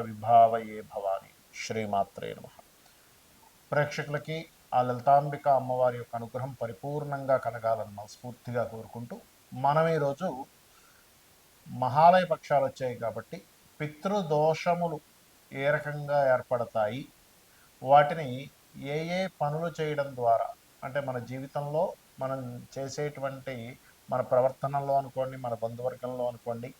విభావయే భవాని. శ్రీమాత్రే నమ. ప్రేక్షకులకి ఆ లలితాంబిక అమ్మవారి యొక్క అనుగ్రహం పరిపూర్ణంగా కలగాలని మనస్ఫూర్తిగా కోరుకుంటూ మనం ఈరోజు మహాలయ పక్షాలు వచ్చాయి కాబట్టి పితృదోషములు ఏ రకంగా ఏర్పడతాయి వాటిని ఏ ఏ పనులు చేయడం ద్వారా అంటే మన జీవితంలో మనం చేసేటువంటి మన ప్రవర్తనలో అనుకోండి మన బంధువర్గంలో అనుకోండి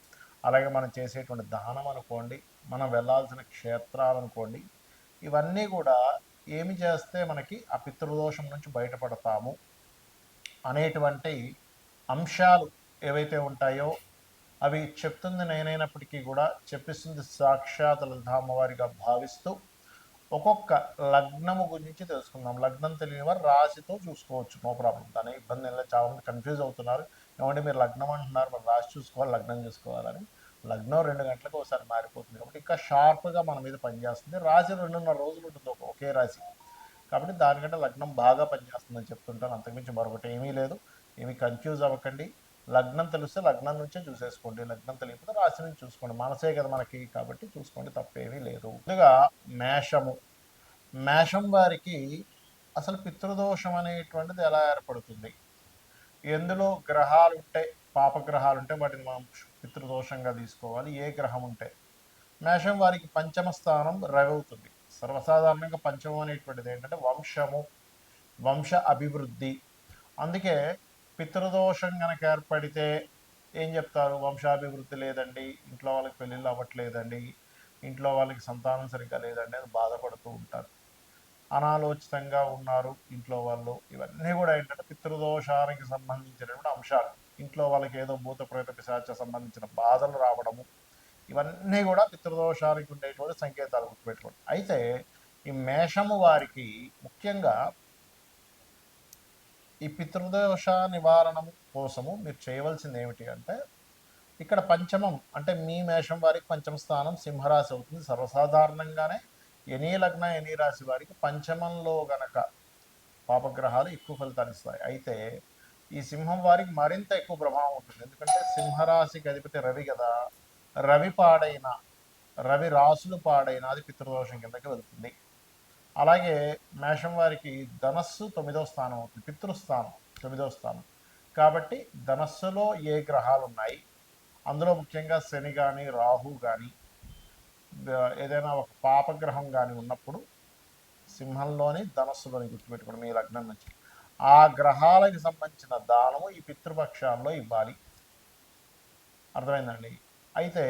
అలాగే మనం చేసేటువంటి దానం అనుకోండి మనం వెళ్ళాల్సిన క్షేత్రాలు అనుకోండి ఇవన్నీ కూడా ఏమి చేస్తే మనకి ఆ పితృదోషం నుంచి బయటపడతాము అనేటువంటి అంశాలు ఏవైతే ఉంటాయో అవి చెప్తుంది నేనైనప్పటికీ కూడా చెప్పిస్తుంది సాక్షాత్ లలితామ్మవారిగా భావిస్తూ ఒక్కొక్క లగ్నము గురించి తెలుసుకుందాం. లగ్నం తెలియని వారు రాశితో చూసుకోవచ్చు నో ప్రాబ్లం. దాని ఇబ్బంది లేదు. చాలా మంది కన్ఫ్యూజ్ అవుతున్నారు. ఏమంటే మీరు లగ్నం అంటున్నారు మరి రాశి చూసుకోవాలి లగ్నం చూసుకోవాలని. లగ్నం రెండు గంటలకు ఒకసారి మారిపోతుంది. కాబట్టి ఇంకా షార్ప్గా మన మీద పనిచేస్తుంది. రాశి రెండున్నర రోజులు ఉంటుంది ఒక- ఒకే రాశి. కాబట్టి దానికంటే లగ్నం బాగా పనిచేస్తుందని చెప్తుంటాను. అంతకుమించి మరొకటి ఏమీ లేదు. ఏమీ కన్ఫ్యూజ్ అవ్వకండి. లగ్నం తెలిస్తే లగ్నం నుంచే చూసేసుకోండి. లగ్నం తెలియకపోతే రాశి నుంచి చూసుకోండి. మనసే కదా మనకి. కాబట్టి చూసుకోండి. తప్పేమీ లేదు. ముందుగా మేషము. మేషం వారికి అసలు పితృదోషం అనేటువంటిది ఎలా ఏర్పడుతుంది? ఎందులో గ్రహాలు ఉంటే పాపగ్రహాలు ఉంటే వాటిని మనం పితృదోషంగా తీసుకోవాలి. ఏ గ్రహం ఉంటే. మేషం వారికి పంచమ స్థానం రవి అవుతుంది సర్వసాధారణంగా పంచమం అనేటువంటిది ఏంటంటే వంశము వంశ అభివృద్ధి. అందుకే పితృదోషం కనుక ఏర్పడితే ఏం చెప్తారు? వంశాభివృద్ధి లేదండి ఇంట్లో వాళ్ళకి పెళ్ళిళ్ళు అవ్వట్లేదండి ఇంట్లో వాళ్ళకి సంతానం సరిగ్గా లేదండి అని బాధపడుతూ ఉంటారు. అనాలోచితంగా ఉన్నారు ఇంట్లో వాళ్ళు. ఇవన్నీ కూడా ఏంటంటే పితృదోషానికి సంబంధించినటువంటి అంశాలు. ఇంట్లో వాళ్ళకి ఏదో భూత ప్రేత పిశాచ సంబంధించిన బాధలు రావడము ఇవన్నీ కూడా పితృదోషానికి ఉండేటువంటి సంకేతాలు గుర్తుపెట్టుకోండి. అయితే ఈ మేషము వారికి ముఖ్యంగా ఈ పితృదోష నివారణము కోసము మీరు చేయవలసింది ఏమిటి అంటే ఇక్కడ పంచమం అంటే మీ మేషం వారికి పంచమ స్థానం సింహరాశి అవుతుంది. సర్వసాధారణంగానే ఎనీ లగ్న ఎనీ రాశి వారికి పంచమంలో గనక పాపగ్రహాలు ఎక్కువ ఫలితాలు ఇస్తాయి. అయితే ఈ సింహం వారికి మరింత ఎక్కువ ప్రభావం ఉంటుంది. ఎందుకంటే సింహరాశికి అధిపతి రవి కదా. రవి పాడైన రవి రాసులు పాడైన అది పితృదోషం కిందకి వెళ్తుంది. అలాగే మేషం వారికి ధనస్సు తొమ్మిదో స్థానం అవుతుంది. పితృస్థానం తొమ్మిదో స్థానం. కాబట్టి ధనస్సులో ఏ గ్రహాలు ఉన్నాయి అందులో ముఖ్యంగా శని కానీ రాహు కానీ ఏదైనా ఒక పాపగ్రహం కానీ ఉన్నప్పుడు సింహంలోని ధనస్సులోని గుర్తుపెట్టుకోవడం మీ లగ్నం నుంచి. ఆ గ్రహాలకు సంబంధించిన దానము ఈ పితృపక్షాల్లో ఇవ్వాలి. అర్థమైందండి? అయితే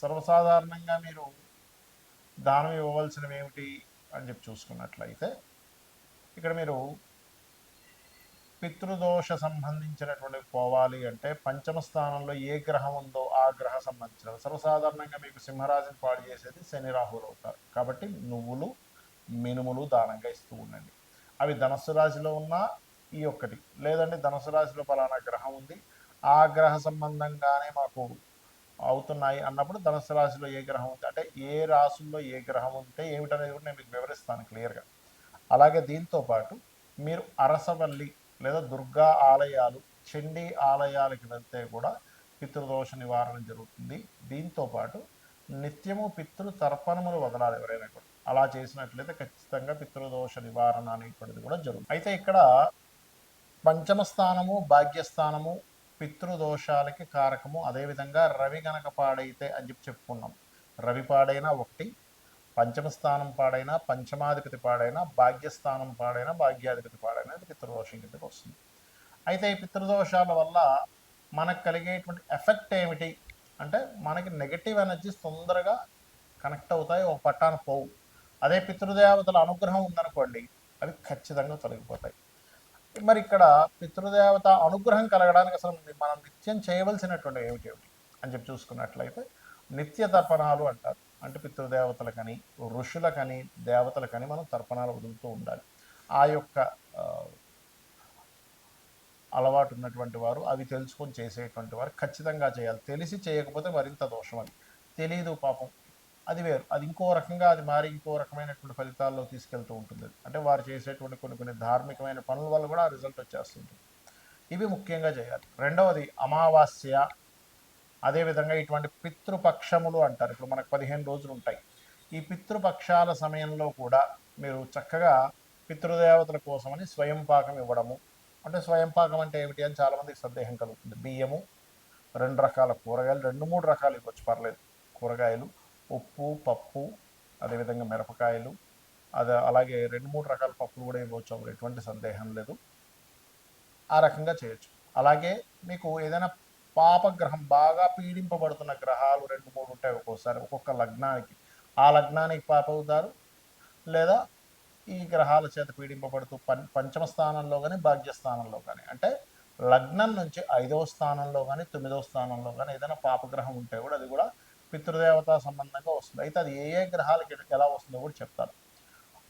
సర్వసాధారణంగా మీరు దానం ఇవ్వవలసినవి ఏమిటి అని చెప్పి చూసుకున్నట్లయితే ఇక్కడ మీరు పితృదోష సంబంధించినటువంటి పోవాలి అంటే పంచమ స్థానంలో ఏ గ్రహం ఉందో ఆ గ్రహ సంబంధించిన సర్వసాధారణంగా మీకు సింహరాశిని పాడు చేసేది శని రాహులు అవుతారు. కాబట్టి నువ్వులు మినుములు దానంగా ఇస్తూ ఉండండి. అవి ధనస్సు రాశిలో ఉన్నా ఈ ఒక్కటి. లేదంటే ధనుసు రాశిలో పలానా గ్రహం ఉంది. ఆ గ్రహ సంబంధంగానే మాకు అవుతున్నాయి అన్నప్పుడు ధనుసు రాశిలో ఏ గ్రహం ఉంది? అంటే ఏ రాశుల్లో ఏ గ్రహం ఉంటే ఏమిటనేది కూడా నేను మీకు వివరిస్తాను క్లియర్గా. అలాగే దీంతో పాటు మీరు అరసవల్లి లేదా దుర్గా ఆలయాలు చండీ ఆలయాలకి వెళ్తే కూడా పితృదోష నివారణ జరుగుతుంది. దీంతో పాటు నిత్యము పితృ తర్పణములు వదలాలి ఎవరైనా కూడా. అలా చేసినట్లయితే ఖచ్చితంగా పితృదోష నివారణ అనేటువంటిది కూడా జరుగుతుంది. అయితే ఇక్కడ పంచమ స్థానము భాగ్యస్థానము పితృదోషాలకి కారకము. అదేవిధంగా రవి గనక పాడైతే అని చెప్పి చెప్పుకున్నాం. రవి పాడైనా ఒకటి పంచమ స్థానం పాడైనా పంచమాధిపతి పాడైనా భాగ్యస్థానం పాడైనా భాగ్యాధిపతి పాడైనా అది పితృదోషం కిందకి వస్తుంది. అయితే ఈ పితృదోషాల వల్ల మనకు కలిగేటువంటి ఎఫెక్ట్ ఏమిటి? అంటే మనకి నెగటివ్ ఎనర్జీస్ తొందరగా కనెక్ట్ అవుతాయి ఒక పట్టాన పోవు. అదే పితృదేవతల అనుగ్రహం ఉందనుకోండి అవి ఖచ్చితంగా తొలగిపోతాయి. మరి ఇక్కడ పితృదేవత అనుగ్రహం కలగడానికి అసలు మనం నిత్యం చేయవలసినటువంటి ఏమిటి ఏమిటి? అని చెప్పి చూసుకున్నట్లయితే నిత్య తర్పణాలు అంటారు. అంటే పితృదేవతలకని ఋషులకని దేవతలకని మనం తర్పణాలు వదులుతూ ఉండాలి. ఆ యొక్క అలవాటు ఉన్నటువంటి వారు అవి తెలుసుకొని చేసేటువంటి వారు ఖచ్చితంగా చేయాలి. తెలిసి చేయకపోతే మరింత దోషం అది. తెలియదు పాపం. అది వేరు. అది ఇంకో రకంగా అది మారి ఇంకో రకమైనటువంటి ఫలితాల్లో తీసుకెళ్తూ ఉంటుంది అంటే వారు చేసేటువంటి కొన్ని కొన్ని ధార్మికమైన పనుల వల్ల కూడా రిజల్ట్ వచ్చేస్తుంటుంది ఇవి ముఖ్యంగా చేయాలి. రెండవది అమావాస్య. అదేవిధంగా ఇటువంటి పితృపక్షములు అంటారు. ఇప్పుడు మనకు పదిహేను రోజులు ఉంటాయి. ఈ పితృపక్షాల సమయంలో కూడా మీరు చక్కగా పితృదేవతల కోసమని స్వయం పాకం ఇవ్వడము. అంటే స్వయం పాకం అంటే ఏమిటి అని చాలామందికి సందేహం కలుగుతుంది. బియ్యము రెండు రకాల కూరగాయలు రెండు మూడు రకాలు ఇవ్వచ్చు. పర్లేదు. కూరగాయలు ఉప్పు పప్పు అదేవిధంగా మిరపకాయలు అది అలాగే రెండు మూడు రకాల పప్పులు కూడా ఇవ్వచ్చు. అప్పుడు ఎటువంటి సందేహం లేదు. ఆ రకంగా చేయొచ్చు. అలాగే మీకు ఏదైనా పాపగ్రహం బాగా పీడింపబడుతున్న గ్రహాలు రెండు మూడు ఉంటాయి ఒక్కోసారి. ఒక్కొక్క లగ్నానికి. ఆ లగ్నానికి పాప అవుతారు. లేదా ఈ గ్రహాల చేత పీడింపబడుతూ పం పంచమ స్థానంలో కానీ భాగ్యస్థానంలో కానీ అంటే లగ్నం నుంచి ఐదవ స్థానంలో కానీ తొమ్మిదవ స్థానంలో కానీ ఏదైనా పాపగ్రహం ఉంటే కూడా అది కూడా పితృదేవతా సంబంధంగా వస్తుంది. అయితే అది ఏ ఏ గ్రహాలకి ఎలా వస్తుందో కూడా చెప్తాను.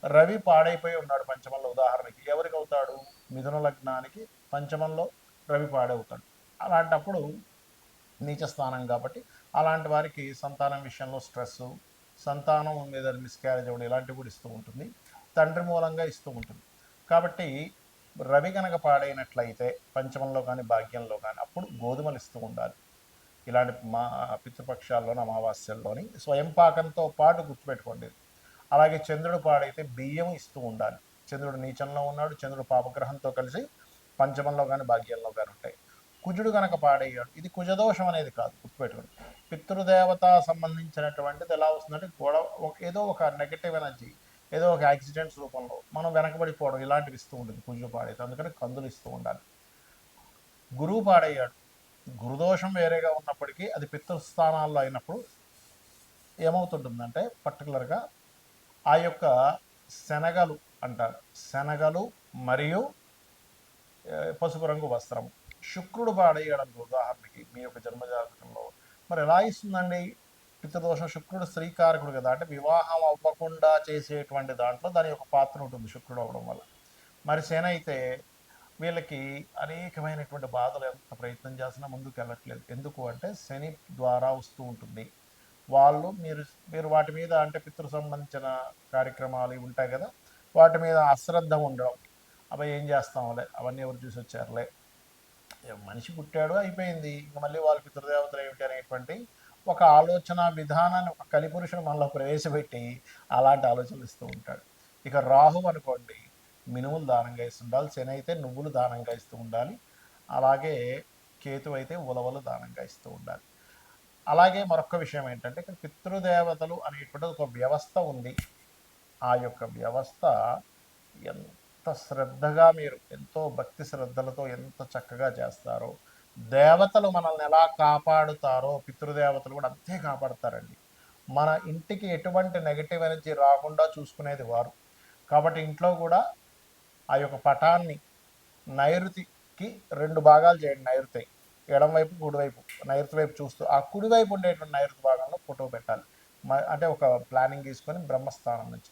రవి పాడైపోయి ఉన్నాడు పంచమంలో. ఉదాహరణకి ఎవరికి అవుతాడు? మిథున లగ్నానికి పంచమంలో రవి పాడవుతాడు. అలాంటప్పుడు నీచ స్థానం కాబట్టి అలాంటి వారికి సంతానం విషయంలో స్ట్రెస్ సంతానం మీద మిస్క్యారేజ్ అవ్వడం ఇలాంటివి కూడా ఇస్తూ ఉంటుంది. తండ్రి మూలంగా ఇస్తూ ఉంటుంది. కాబట్టి రవి కనుక పాడైనట్లయితే పంచమంలో కానీ భాగ్యంలో కానీ అప్పుడు గోధుమలు ఇస్తూ ఉండాలి. ఇలాంటి మా పితృపక్షాల్లోని అమావాస్యల్లోని స్వయం పాకంతో పాటు గుర్తుపెట్టుకోండి. అలాగే చంద్రుడు పాడైతే బియ్యం ఇస్తూ ఉండాలి. చంద్రుడు నీచంలో ఉన్నాడు చంద్రుడు పాపగ్రహంతో కలిసి పంచమంలో కానీ భాగ్యంలో కానీ ఉంటాయి. కుజుడు కనుక పాడయ్యాడు ఇది కుజదోషం అనేది కాదు గుర్తుపెట్టుకోండి. పితృదేవత సంబంధించినటువంటిది ఎలా వస్తుందంటే గొడవ ఒక- ఏదో ఒక నెగటివ్ ఎనర్జీ ఏదో ఒక యాక్సిడెంట్స్ రూపంలో మనం వెనకబడిపోవడం ఇలాంటివి ఇస్తూ ఉంటుంది కుజుడు పాడైతే. అందుకని కందులు ఇస్తూ ఉండాలి. గురువు పాడయ్యాడు గురుదోషం వేరేగా ఉన్నప్పటికీ అది పితృస్థానాల్లో అయినప్పుడు ఏమవుతుంటుందంటే పర్టికులర్గా ఆ యొక్క శనగలు అంటారు. శనగలు మరియు పసుపు రంగు వస్త్రం. శుక్రుడు పాడేయడానికి ఉదాహరణకి మీ యొక్క జన్మజాతకంలో. మరి ఎలా ఇస్తుందండి? పితృదోషం శుక్రుడు స్త్రీకారకుడు కదా అంటే వివాహం అవ్వకుండా చేసేటువంటి దాంట్లో దాని యొక్క పాత్ర ఉంటుంది శుక్రుడు అవ్వడం వల్ల. మరి శని అయితే వీళ్ళకి అనేకమైనటువంటి బాధలు ఎంత ప్రయత్నం చేసినా ముందుకు వెళ్ళట్లేదు ఎందుకు అంటే శని ద్వారా వస్తూ ఉంటుంది. వాళ్ళు మీరు మీరు వాటి మీద అంటే పితృ సంబంధించిన కార్యక్రమాలు ఇవి ఉంటాయి కదా వాటి మీద అశ్రద్ధ ఉండడం. అవి ఏం చేస్తాంలే? అవన్నీ ఎవరు చూసి వచ్చారులే? మనిషి పుట్టాడు అయిపోయింది. ఇంక మళ్ళీ వాళ్ళ పితృదేవతలు ఏమిటి అనేటువంటి ఒక ఆలోచన విధానాన్ని ఒక కలిపురుషుడు మనలో ప్రవేశపెట్టి అలాంటి ఆలోచనలు ఇస్తూ ఉంటాడు. ఇక రాహు అనుకోండి మినుములు దానంగా ఇస్తుండాలి శని అయితే నువ్వులు దానంగా ఇస్తూ ఉండాలి అలాగే కేతు అయితే ఉలవలు దానంగా ఇస్తూ ఉండాలి. అలాగే మరొక విషయం ఏంటంటే ఇక్కడ పితృదేవతలు అనేటువంటి ఒక వ్యవస్థ ఉంది. ఆ యొక్క వ్యవస్థ ఎంత శ్రద్ధగా మీరు ఎంతో భక్తి శ్రద్ధలతో ఎంత చక్కగా చేస్తారో దేవతలు మనల్ని ఎలా కాపాడుతారో పితృదేవతలు కూడా అంతే కాపాడతారండి. మన ఇంటికి ఎటువంటి నెగటివ్ ఎనర్జీ రాకుండా చూసుకునేది వారు. కాబట్టి ఇంట్లో కూడా ఆ యొక్క పటాన్ని నైరుతికి రెండు భాగాలు చేయండి నైరుతి. ఎడం వైపు కుడివైపు నైరుతి వైపు చూస్తూ ఆ కుడివైపు ఉండేటువంటి నైరుతి భాగంలో ఫోటో పెట్టాలి. మ- అంటే ఒక ప్లానింగ్ తీసుకొని బ్రహ్మస్థానం నుంచి.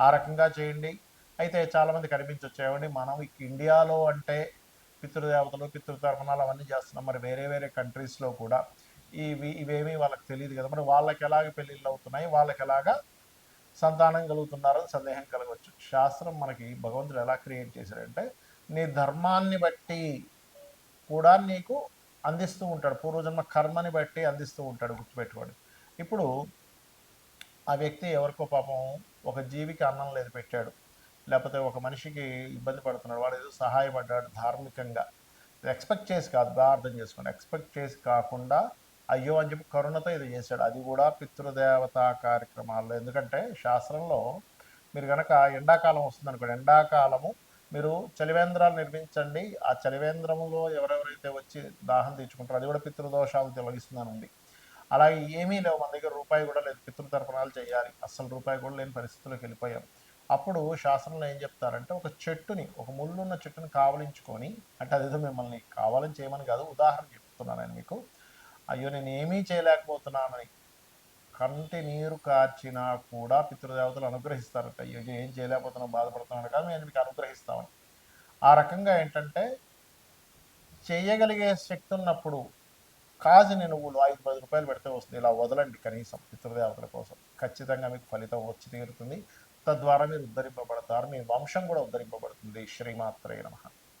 ఆ రకంగా చేయండి. అయితే చాలామంది కనిపించవచ్చు ఏమండి మనం ఇండియాలో అంటే పితృదేవతలు పితృతర్పణాలు అవన్నీ చేస్తున్నాం. మరి వేరే వేరే కంట్రీస్లో కూడా ఇవి ఇవేమీ వాళ్ళకి తెలియదు కదా. మరి వాళ్ళకి ఎలాగ పెళ్ళిళ్ళు అవుతున్నాయి? వాళ్ళకి ఎలాగా సంతానం కలుగుతున్నారని సందేహం కలగవచ్చు. శాస్త్రం మనకి భగవంతుడు ఎలా క్రియేట్ చేశాడంటే నీ ధర్మాన్ని బట్టి కూడా నీకు అందిస్తూ ఉంటాడు. పూర్వజన్మ కర్మని బట్టి అందిస్తూ ఉంటాడు గుర్తుపెట్టుకోండి. ఇప్పుడు ఆ వ్యక్తి ఎవరికో పాపం ఒక జీవికి అన్నం లేదు పెట్టాడు. లేకపోతే ఒక మనిషికి ఇబ్బంది పడుతున్నాడు. వాడు ఏదో సహాయపడ్డాడు ధార్మికంగా. ఎక్స్పెక్ట్ చేసి కాదు బాగా అర్థం చేసుకోండి. ఎక్స్పెక్ట్ చేసి కాకుండా అయ్యో అని చెప్పి కరుణతో ఇది చేశాడు. అది కూడా పితృదేవత కార్యక్రమాల్లో. ఎందుకంటే శాస్త్రంలో మీరు కనుక ఎండాకాలం వస్తుంది అనుకోండి ఎండాకాలము మీరు చలివేంద్రాలు నిర్మించండి. ఆ చలివేంద్రములో ఎవరెవరైతే వచ్చి దాహం తీర్చుకుంటారో అది కూడా పితృదోషాలు తొలగిస్తుందనండి అలాగే ఏమీ లేవు మన దగ్గర రూపాయి కూడా లేదు. పితృతర్పణాలు చేయాలి. అస్సలు రూపాయి కూడా లేని పరిస్థితుల్లోకి వెళ్ళిపోయాం. అప్పుడు శాస్త్రంలో ఏం చెప్తారంటే ఒక చెట్టుని ఒక ముళ్ళున్న చెట్టుని కావలించుకొని అంటే అదేదో మిమ్మల్ని కావాలని చేయమని కాదు ఉదాహరణ చెప్తున్నాను నేను మీకు. అయ్యో నేను ఏమీ చేయలేకపోతున్నానని కంటి నీరు కార్చినా కూడా పితృదేవతలు అనుగ్రహిస్తారట. అయ్యో ఏం చేయలేకపోతున్నాం బాధపడుతున్నాను కాదు నేను మీకు అనుగ్రహిస్తామని. ఆ రకంగా ఏంటంటే చేయగలిగే శక్తి ఉన్నప్పుడు కాజుని నువ్వులు ఐదు పది రూపాయలు పెడితే వస్తుంది. ఇలా వదలండి కనీసం పితృదేవతల కోసం. ఖచ్చితంగా మీకు ఫలితం వచ్చి తీరుతుంది. తద్వారా మీరు ఉద్ధరింపబడతారు. మీ వంశం కూడా ఉద్ధరింపబడుతుంది. శ్రీమాత్రే నమ.